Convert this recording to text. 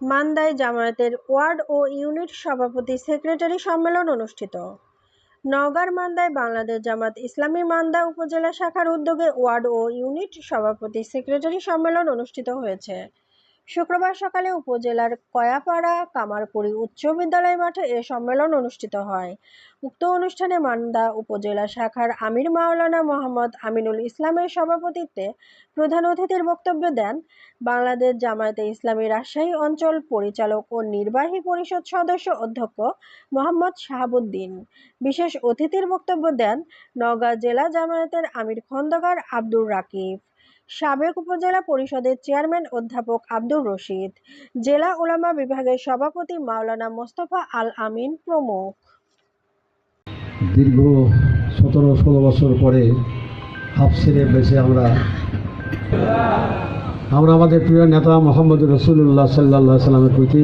মান্দায় জামায়াতের ওয়ার্ড ও ইউনিট সভাপতি সেক্রেটারি সম্মেলন অনুষ্ঠিত। নওগাঁর মান্দায় বাংলাদেশ জামাত ইসলামী মান্দা উপজেলা শাখার উদ্যোগে ওয়ার্ড ও ইউনিট সভাপতি সেক্রেটারি সম্মেলন অনুষ্ঠিত হয়েছে। শুক্রবার সকালে উপজেলার কয়াপাড়া কামারকুড়ি উচ্চ বিদ্যালয় মাঠে এ সম্মেলন অনুষ্ঠিত হয়। উক্ত অনুষ্ঠানে মান্দা উপজেলা শাখার আমির মাওলানা মোহাম্মদ আমিনুল ইসলামের সভাপতিত্বে প্রধান অতিথির বক্তব্য দেন বাংলাদেশ জামায়াতে ইসলামী রাজশাহী অঞ্চল পরিচালক ও নির্বাহী পরিষদ সদস্য অধ্যক্ষ মোহাম্মদ শাহাবুদ্দিন। বিশেষ অতিথির বক্তব্য দেন নওগাঁ জেলা জামায়াতের আমির খন্দকার আব্দুর রাকিব। সাবেক উপজেলা পরিষদের চেয়ারম্যান অধ্যাপক আব্দুর রশিদ, জেলা ওলামা বিভাগের সভাপতি মাওলানা মোস্তফা আল আমিন প্রমুখ। দীর্ঘ সতেরো ষোলো বছর পরে হাফ ছেড়ে বেঁচে আমরা আমরা আমাদের প্রিয় নেতা মোহাম্মদ রসুল্লাহ সাল্লাহ সাল্লামের প্রতি